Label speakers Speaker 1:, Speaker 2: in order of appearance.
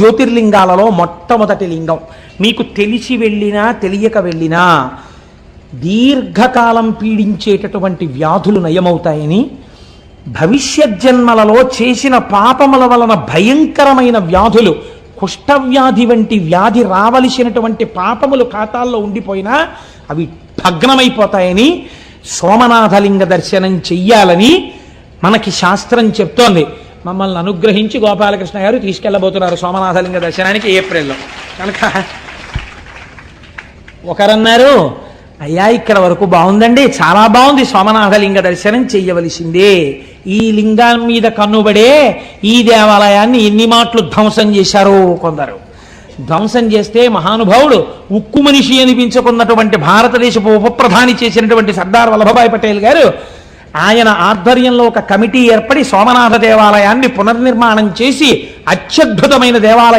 Speaker 1: జ్యోతిర్లింగాలలో మొట్టమొదటి లింగం. మీకు తెలిసి వెళ్ళినా తెలియక వెళ్ళినా దీర్ఘకాలం పీడించేటటువంటి వ్యాధులు నయమవుతాయని భవిష్యత్ జన్మలలో చేసిన పాపముల వలన భయంకరమైన వ్యాధులు కుష్ఠవ్యాధి వంటి వ్యాధి రావలసినటువంటి పాపములు ఖాతాల్లో ఉండిపోయినా అవి భగ్నమైపోతాయని సోమనాథలింగ దర్శనం చెయ్యాలని మనకి శాస్త్రం చెప్తోంది. మమ్మల్ని అనుగ్రహించి గోపాలకృష్ణ గారు తీసుకెళ్ళబోతున్నారు సోమనాథలింగ దర్శనానికి ఏప్రిల్లో. కనుక ఒకరన్నారు అయ్యా ఇక్కడ వరకు బాగుందండి. చాలా బాగుంది సోమనాథలింగ దర్శనం చెయ్యవలసిందే. ఈ లింగం మీద కన్నుబడే ఈ దేవాలయాన్ని ఎన్ని మాటలు ధ్వంసం చేశారో కొందరు. ధ్వంసం చేస్తే మహానుభావుడు ఉక్కు మనిషి అనిపించుకున్నటువంటి భారతదేశపు ఉప ప్రధాని చేసినటువంటి సర్దార్ వల్లభభాయ్ పటేల్ గారు ఆయన ఆధ్వర్యంలో ఒక కమిటీ ఏర్పడి సోమనాథ దేవాలయాన్ని పునర్నిర్మాణం చేసి అత్యద్భుతమైన దేవాలయం